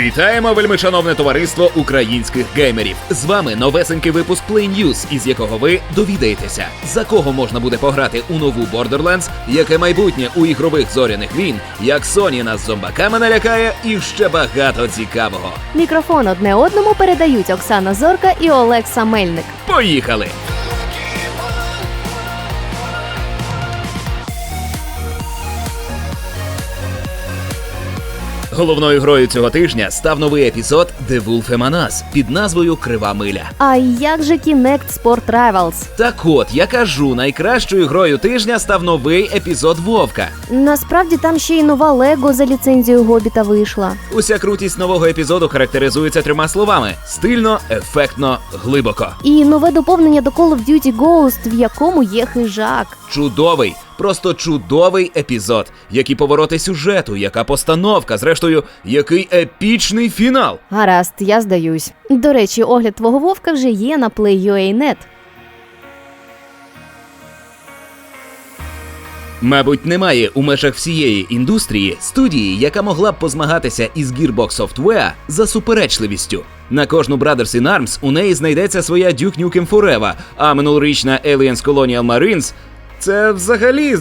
Вітаємо, вельмишановне товариство українських геймерів. З вами новесенький випуск Play News, із якого ви довідаєтеся, за кого можна буде пограти у нову Borderlands, яке майбутнє у ігрових зоряних війн, як Sony нас зомбаками налякає, і ще багато цікавого. Мікрофон одне одному передають Оксана Зорка і Олекса Мельник. Поїхали! Головною грою цього тижня став новий епізод The Wolf Among Us під назвою Крива миля. А як же Kinect Sport Rivals? Так от, я кажу, найкращою грою тижня став новий епізод Вовка. Насправді там ще й нова Лего за ліцензією Гобіта вийшла. Уся крутість нового епізоду характеризується трьома словами: стильно, ефектно, глибоко. І нове доповнення до Call of Duty Ghost, в якому є хижак. Чудовий, просто чудовий епізод. Які повороти сюжету, яка постановка, зрештою, який епічний фінал. Гаразд, я здаюсь. До речі, огляд твого вовка вже є на Play.ua.net. Мабуть, немає у межах всієї індустрії студії, яка могла б позмагатися із Gearbox Software за суперечливістю. На кожну Brothers in Arms у неї знайдеться своя Duke Nukem Forever, а минулорічна Aliens Colonial Marines – це взагалі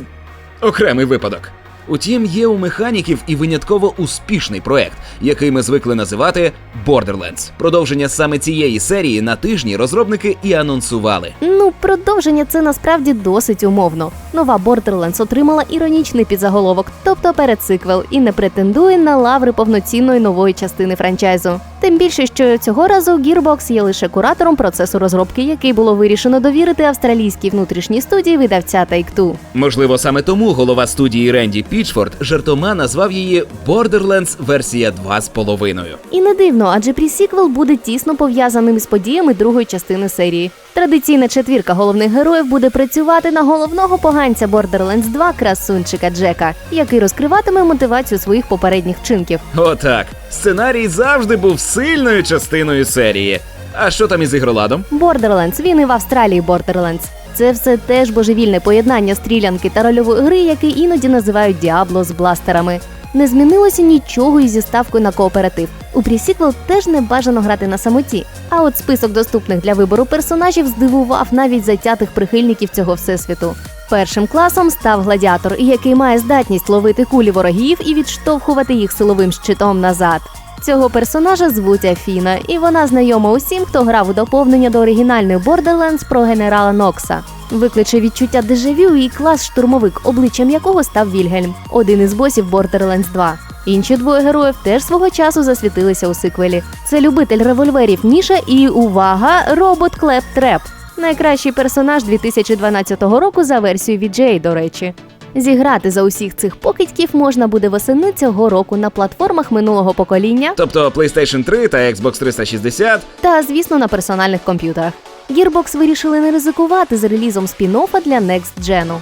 окремий випадок. Утім, є у механіків і винятково успішний проект, який ми звикли називати Borderlands. Продовження саме цієї серії на тижні розробники і анонсували. Ну, продовження це насправді досить умовно. Нова Borderlands отримала іронічний підзаголовок, тобто передсиквел, і не претендує на лаври повноцінної нової частини франчайзу. Тим більше, що цього разу Gearbox є лише куратором процесу розробки, який було вирішено довірити австралійській внутрішній студії видавця Take-Two. Можливо, саме тому голова студії Ренді Пічфорд жартома назвав її Borderlands версія 2,5. І не дивно, адже пресіквел буде тісно пов'язаним із подіями другої частини серії. Традиційна четвірка головних героїв буде працювати на головного поганця Borderlands 2 красунчика Джека, який розкриватиме мотивацію своїх попередніх вчинків. Отак. Сценарій завжди був сильною частиною серії. А що там із ігроладом? Borderlands, він і в Австралії Borderlands. Це все теж божевільне поєднання стрілянки та рольової гри, яке іноді називають Діабло з бластерами. Не змінилося нічого із зі ставкою на кооператив. У пресіквел теж не бажано грати на самоті. А от список доступних для вибору персонажів здивував навіть затятих прихильників цього всесвіту. Першим класом став гладіатор, який має здатність ловити кулі ворогів і відштовхувати їх силовим щитом назад. Цього персонажа звуть Афіна, і вона знайома усім, хто грав у доповнення до оригінальної Borderlands про генерала Нокса. Викличе відчуття дежавю і клас штурмовик, обличчям якого став Вільгельм, один із босів Borderlands 2. Інші двоє героїв теж свого часу засвітилися у сиквелі. Це любитель револьверів Ніша і увага, робот Клеп Треп. Найкращий персонаж 2012 року за версією VJ, до речі. Зіграти за усіх цих покидьків можна буде восени цього року на платформах минулого покоління Тобто PlayStation 3 та Xbox 360. та, звісно, на персональних комп'ютерах. Gearbox вирішили не ризикувати з релізом спін-оффа для Next Gen.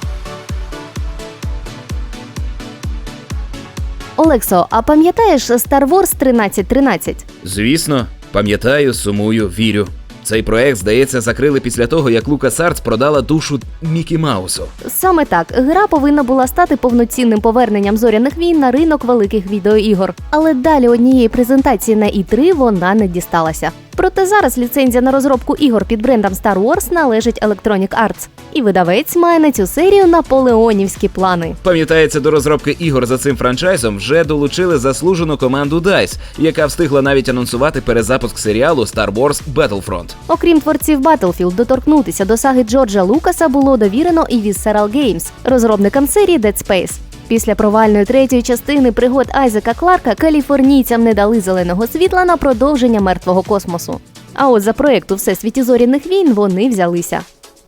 Олексо, а пам'ятаєш Star Wars 1313? Звісно, пам'ятаю, сумую, вірю. Цей проект, здається, закрили після того, як Лука Сарц продала душу Мікі Маусу. Саме так, гра повинна була стати повноцінним поверненням зоряних війн на ринок великих відеоігор. Але далі однієї презентації на І3 вона не дісталася. Проте зараз ліцензія на розробку ігор під брендом Star Wars належить Electronic Arts. І видавець має на цю серію наполеонівські плани. Пам'ятається, до розробки ігор за цим франчайзом вже долучили заслужену команду DICE, яка встигла навіть анонсувати перезапуск серіалу Star Wars Battlefront. Окрім творців Battlefield, доторкнутися до саги Джорджа Лукаса було довірено і Visceral Games, розробникам серії Dead Space. Після провальної третьої частини пригод Айзека Кларка каліфорнійцям не дали зеленого світла на продовження мертвого космосу. А от за проект у всесвіті зоряних війн вони взялися.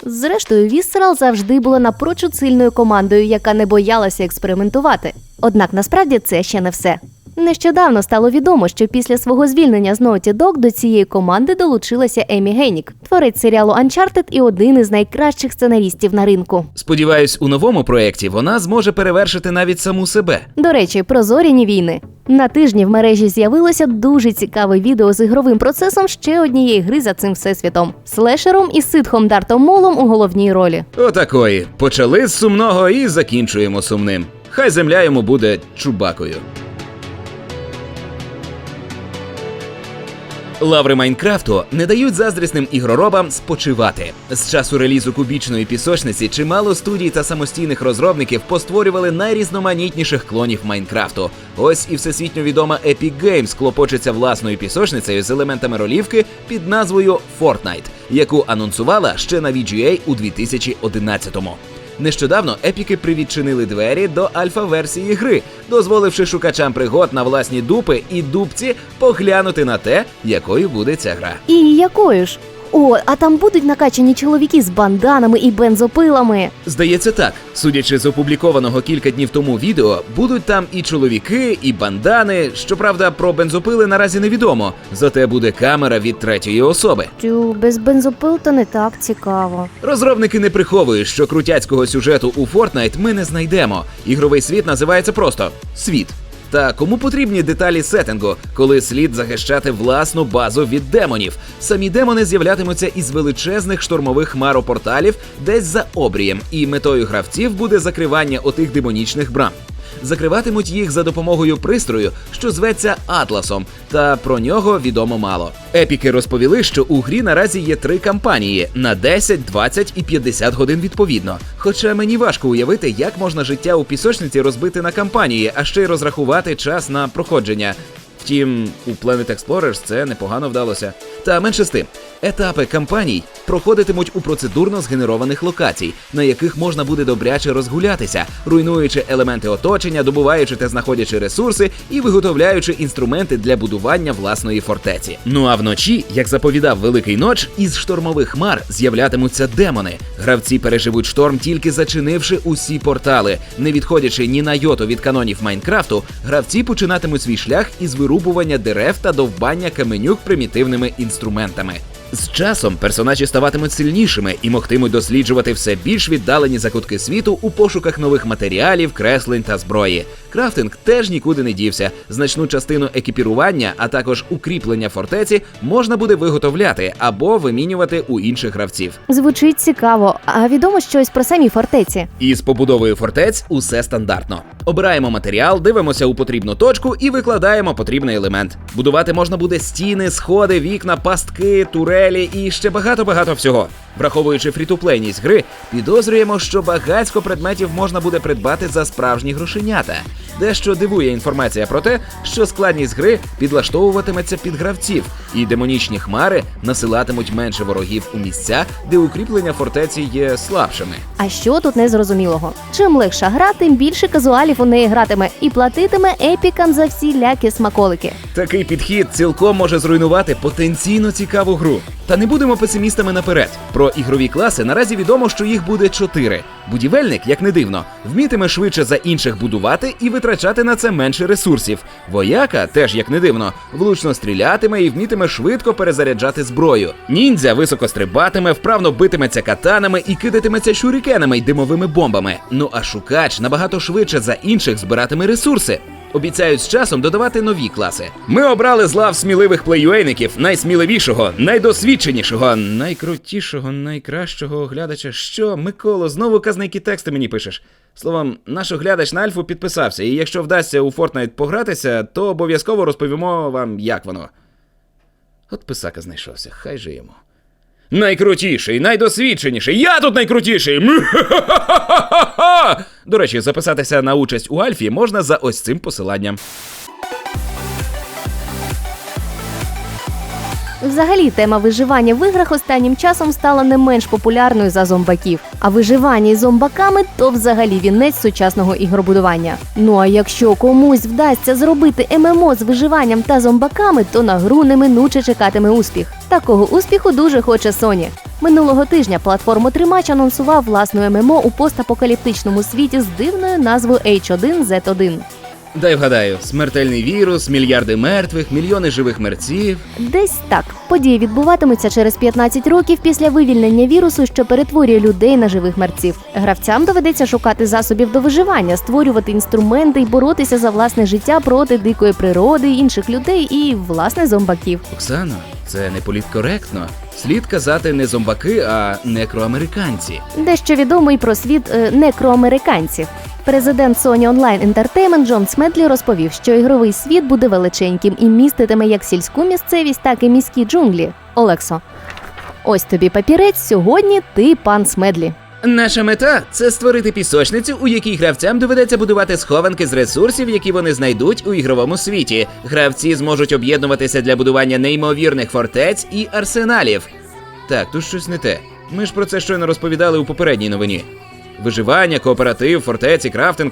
Зрештою, Вісерал завжди була напрочуд сильною командою, яка не боялася експериментувати. Однак насправді це ще не все. Нещодавно стало відомо, що після свого звільнення з Naughty Dog до цієї команди долучилася Емі Генік, творець серіалу Uncharted і один із найкращих сценарістів на ринку. Сподіваюсь, у новому проєкті вона зможе перевершити навіть саму себе. До речі, про зоряні війни. На тижні в мережі з'явилося дуже цікаве відео з ігровим процесом ще однієї гри за цим всесвітом слешером і ситхом Дартом Молом у головній ролі. Отакої. Почали з сумного і закінчуємо сумним. Хай земля йому буде чубакою. Лаври Майнкрафту не дають заздрісним ігроробам спочивати. З часу релізу кубічної пісочниці чимало студій та самостійних розробників постворювали найрізноманітніших клонів Майнкрафту. Ось і всесвітньо відома Epic Games клопочеться власною пісочницею з елементами ролівки під назвою Fortnite, яку анонсувала ще на VGA у 2011-му. Нещодавно епіки привідчинили двері до альфа-версії гри, дозволивши шукачам пригод на власні дупи і дубці поглянути на те, якою буде ця гра. І якою ж? О, а там будуть накачані чоловіки з банданами і бензопилами. Здається так, судячи з опублікованого кілька днів тому відео, будуть там і чоловіки, і бандани. Щоправда, про бензопили наразі невідомо. Зате буде камера від третьої особи. Тю, без бензопил то не так цікаво. Розробники не приховують, що крутяцького сюжету у Fortnite ми не знайдемо. Ігровий світ називається просто світ. Та кому потрібні деталі сеттингу, коли слід захищати власну базу від демонів? Самі демони з'являтимуться із величезних штормових хмаропорталів десь за обрієм, і метою гравців буде закривання отих демонічних брам. Закриватимуть їх за допомогою пристрою, що зветься Атласом, та про нього відомо мало. Епіки розповіли, що у грі наразі є три кампанії на 10, 20 і 50 годин відповідно. Хоча мені важко уявити, як можна життя у пісочниці розбити на кампанії, а ще й розрахувати час на проходження. Втім, у Planet Explorers це непогано вдалося. Та менше з тим, етапи кампаній проходитимуть у процедурно згенерованих локацій, на яких можна буде добряче розгулятися, руйнуючи елементи оточення, добуваючи та знаходячи ресурси і виготовляючи інструменти для будування власної фортеці. Ну а вночі, як заповідав Великий Ноч, із штормових хмар з'являтимуться демони. Гравці переживуть шторм тільки зачинивши усі портали. Не відходячи ні на йоту від канонів Майнкрафту, гравці починатимуть свій шлях із вирубування дерев та довбання каменюк примітивними інструментами. З часом персонажі ставатимуть сильнішими і могтимуть досліджувати все більш віддалені закутки світу у пошуках нових матеріалів, креслень та зброї. Крафтинг теж нікуди не дівся. Значну частину екіпірування, а також укріплення фортеці можна буде виготовляти або вимінювати у інших гравців. Звучить цікаво, а відомо щось про самі фортеці. Із побудовою фортець усе стандартно. Обираємо матеріал, дивимося у потрібну точку і викладаємо потрібний елемент. Будувати можна буде стіни, сходи, вікна, пастки, турелі і ще багато-багато всього. Враховуючи фрітуплейність гри, підозрюємо, що багатько предметів можна буде придбати за справжні грошенята. Дещо дивує інформація про те, що складність гри підлаштовуватиметься під гравців, і демонічні хмари насилатимуть менше ворогів у місця, де укріплення фортеці є слабшими. А що тут незрозумілого? Чим легша гра, тим більше казуалів у неї гратиме і платитиме епікам за всілякі смаколики. Такий підхід цілком може зруйнувати потенційно цікаву гру. Та не будемо песимістами наперед. Про ігрові класи наразі відомо, що їх буде чотири. Будівельник, як не дивно, вмітиме швидше за інших будувати і витрачати на це менше ресурсів. Вояка, теж як не дивно, влучно стрілятиме і вмітиме швидко перезаряджати зброю. Ніндзя високо стрибатиме, вправно битиметься катанами і кидатиметься шурікенами й димовими бомбами. Ну а шукач набагато швидше за інших збиратиме ресурси. Обіцяють з часом додавати нові класи. Ми обрали з лав сміливих плеюейників найсміливішого, найдосвідченішого, найкрутішого, найкращого глядача. Що, Миколо, знову казники тексти мені пишеш. Словом, наш оглядач на Альфу підписався, і якщо вдасться у Fortnite погратися, то обов'язково розповімо вам, як воно. От писака знайшовся, хай же йому. Найкрутіший, найдосвідченіший. Я тут найкрутіший. До речі, записатися на участь у Альфі можна за ось цим посиланням. Взагалі, тема виживання в іграх останнім часом стала не менш популярною за зомбаків. А виживання із зомбаками то взагалі вінець сучасного ігробудування. Ну а якщо комусь вдасться зробити ММО з виживанням та зомбаками, то на гру неминуче чекатиме успіх. Такого успіху дуже хоче Sony. Минулого тижня платформа Тримач анонсував власну ММО у постапокаліптичному світі з дивною назвою H1Z1. Дай вгадаю, смертельний вірус, мільярди мертвих, мільйони живих мерців. Десь так події відбуватимуться через 15 років після вивільнення вірусу, що перетворює людей на живих мерців. Гравцям доведеться шукати засобів до виживання, створювати інструменти і боротися за власне життя проти дикої природи, інших людей і власне зомбаків. Оксано, це не політкоректно. Слід казати не зомбаки, а некроамериканці. Дещо відомо й про світ е, некроамериканців. Президент Sony Online Entertainment Джон Смедлі розповів, що ігровий світ буде величеньким і міститиме як сільську місцевість, так і міські джунглі. Олексо, ось тобі папірець. Сьогодні ти пан Смедлі. Наша мета це створити пісочницю, у якій гравцям доведеться будувати схованки з ресурсів, які вони знайдуть у ігровому світі. Гравці зможуть об'єднуватися для будування неймовірних фортець і арсеналів. Так, тут щось не те. Ми ж про це щойно розповідали у попередній новині. Виживання, кооператив, фортеці, крафтинг.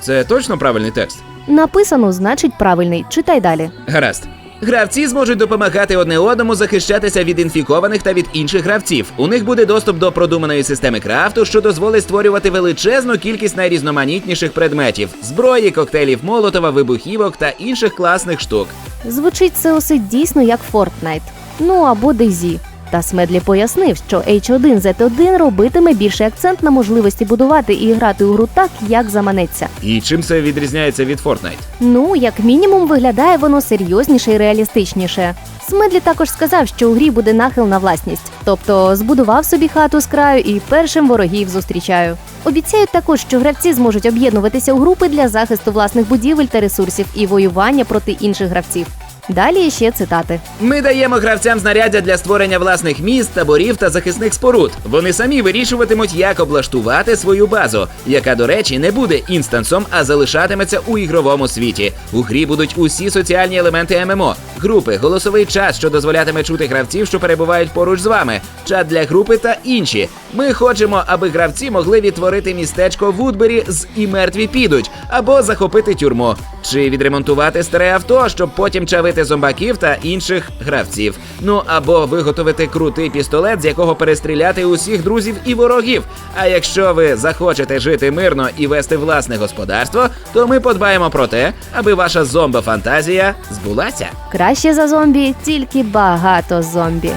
Це точно правильний текст? Написано, значить, правильний. Читай далі. Гаразд. Гравці зможуть допомагати одне одному захищатися від інфікованих та від інших гравців. У них буде доступ до продуманої системи крафту, що дозволить створювати величезну кількість найрізноманітніших предметів: зброї, коктейлів Молотова, вибухівок та інших класних штук. Звучить це усе дійсно як Fortnite. Ну або DayZ. Та Смедлі пояснив, що H1Z1 робитиме більший акцент на можливості будувати і грати у гру так, як заманеться. І чим це відрізняється від Fortnite? Ну, як мінімум, виглядає воно серйозніше і реалістичніше. Смедлі також сказав, що у грі буде нахил на власність, тобто збудував собі хату з краю і першим ворогів зустрічаю. Обіцяють також, що гравці зможуть об'єднуватися у групи для захисту власних будівель та ресурсів і воювання проти інших гравців. Далі ще цитати. Ми даємо гравцям знаряддя для створення власних міст, таборів та захисних споруд. Вони самі вирішуватимуть, як облаштувати свою базу, яка, до речі, не буде інстансом, а залишатиметься у ігровому світі. У грі будуть усі соціальні елементи ММО, групи, голосовий час, що дозволятиме чути гравців, що перебувають поруч з вами, чат для групи та інші. Ми хочемо, аби гравці могли відтворити містечко Вудбері з і мертві підуть, або захопити тюрму, чи відремонтувати старе авто, щоб потім чавити зомбаків та інших гравців. Ну або виготовити крутий пістолет, з якого перестріляти усіх друзів і ворогів. А якщо ви захочете жити мирно і вести власне господарство, то ми подбаємо про те, аби ваша зомбо-фантазія збулася. Краще за зомбі, тільки багато зомбі.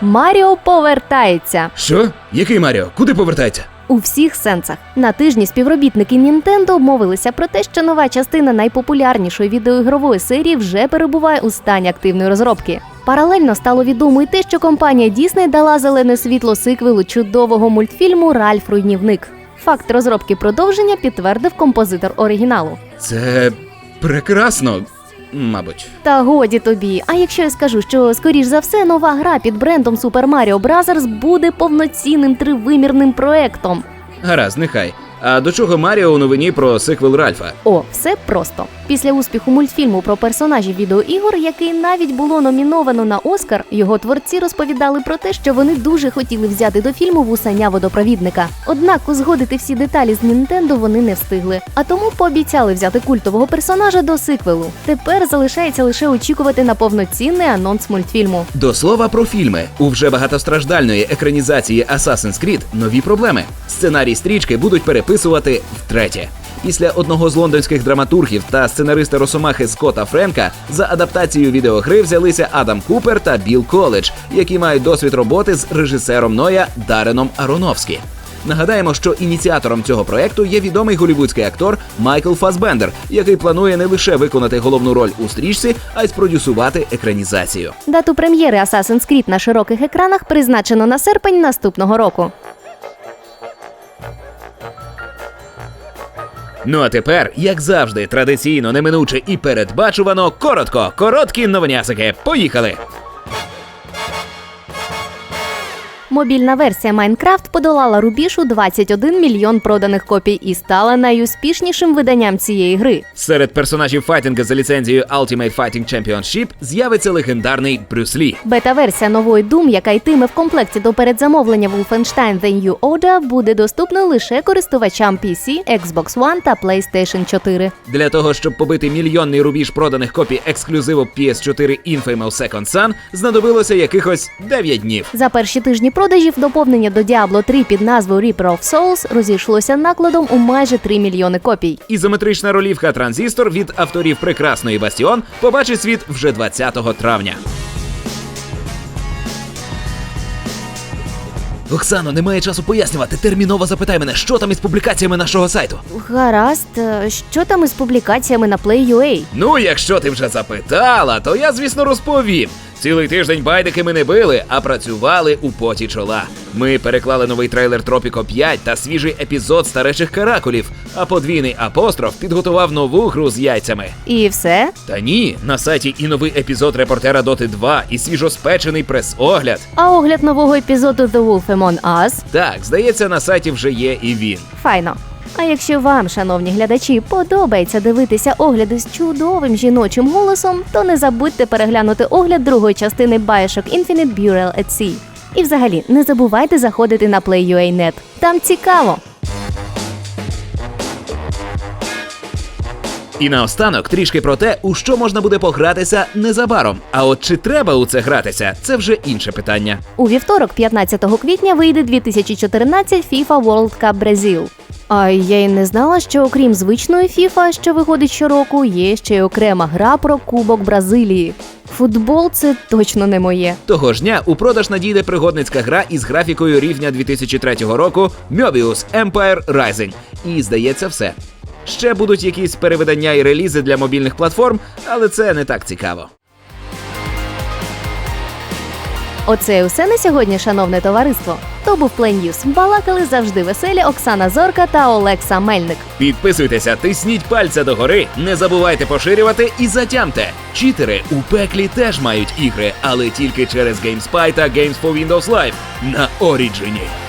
Маріо повертається Що? Який Маріо? Куди повертається? У всіх сенсах. На тижні співробітники Nintendo обмовилися про те, що нова частина найпопулярнішої відеоігрової серії вже перебуває у стані активної розробки. Паралельно стало відомо й те, що компанія Disney дала зелене світло сиквелу чудового мультфільму Ральф Руйнівник. Факт розробки продовження підтвердив композитор оригіналу. Це прекрасно, мабуть. Та годі тобі. А якщо я скажу, що скоріш за все нова гра під брендом Super Mario Bros. буде повноцінним тривимірним проектом. Гаразд, нехай. А до чого Маріо у новині про сиквел Ральфа? О, все просто. Після успіху мультфільму про персонажів відеоігор, який навіть було номіновано на Оскар, його творці розповідали про те, що вони дуже хотіли взяти до фільму вусаня водопровідника. Однак узгодити всі деталі з Нінтендо вони не встигли, а тому пообіцяли взяти культового персонажа до сиквелу. Тепер залишається лише очікувати на повноцінний анонс мультфільму. До слова про фільми. У вже багатостраждальної екранізації Assassin's Creed нові проблеми. Сценарій стрічки будуть переписувати втретє. Після одного з лондонських драматургів та сценариста Росомахи Скотта Френка за адаптацію відеогри взялися Адам Купер та Білл Коледж, які мають досвід роботи з режисером Ноя Дареном Аронофскі. Нагадаємо, що ініціатором цього проекту є відомий голівудський актор Майкл Фасбендер, який планує не лише виконати головну роль у стрічці, а й спродюсувати екранізацію. Дату прем'єри Assassin's Creed на широких екранах призначено на серпень наступного року. Ну а тепер, як завжди, традиційно, неминуче і передбачувано, коротко, короткі новинясики. Поїхали! Мобільна версія Майнкрафт подолала рубіж у 21 мільйон проданих копій і стала найуспішнішим виданням цієї гри. Серед персонажів файтинга за ліцензією Ultimate Fighting Championship з'явиться легендарний Брюс Лі. Бета-версія нової Doom, яка йтиме в комплекті до передзамовлення Wolfenstein The New Order, буде доступна лише користувачам PC, Xbox One та PlayStation 4. Для того, щоб побити мільйонний рубіж проданих копій ексклюзиву PS4 Infamous Second Son, знадобилося якихось 9 днів. За перші тижні продажів доповнення до Diablo 3 під назвою Reaper of Souls розійшлося накладом у майже 3 мільйони копій. Ізометрична ролівка Транзистор від авторів прекрасної Бастіон побачить світ вже 20 травня. Оксано, немає часу пояснювати. Терміново запитай мене, що там із публікаціями нашого сайту. Гаразд, е, що там із публікаціями на Play.ua? Ну, якщо ти вже запитала, то я, звісно, розповім. Цілий тиждень байдики ми не били, а працювали у поті чола. Ми переклали новий трейлер Тропіко 5 та свіжий епізод старечих каракулів, а подвійний апостроф підготував нову гру з яйцями. І все? Та ні, на сайті і новий епізод репортера Доти 2, і свіжоспечений прес-огляд. А огляд нового епізоду The Wolf Among Us? Так, здається, на сайті вже є і він. Файно. А якщо вам, шановні глядачі, подобається дивитися огляди з чудовим жіночим голосом, то не забудьте переглянути огляд другої частини Bioshock Infinite Burial at Sea. І взагалі не забувайте заходити на Play.ua.net. Там цікаво. І наостанок трішки про те, у що можна буде погратися незабаром. А от чи треба у це гратися, це вже інше питання. У вівторок, 15 квітня, вийде 2014 FIFA World Cup Brazil. А я й не знала, що окрім звичної FIFA, що виходить щороку, є ще й окрема гра про Кубок Бразилії. Футбол це точно не моє. Того ж дня у продаж надійде пригодницька гра із графікою рівня 2003 року Mobius Empire Rising. І здається, все. Ще будуть якісь перевидання і релізи для мобільних платформ, але це не так цікаво. Оце і усе на сьогодні, шановне товариство. То був News. Балакали завжди веселі Оксана Зорка та Олекса Мельник. Підписуйтеся, тисніть пальця догори, не забувайте поширювати і затямте. Читери у пеклі теж мають ігри, але тільки через GameSpy та Games for Windows Live на Origin.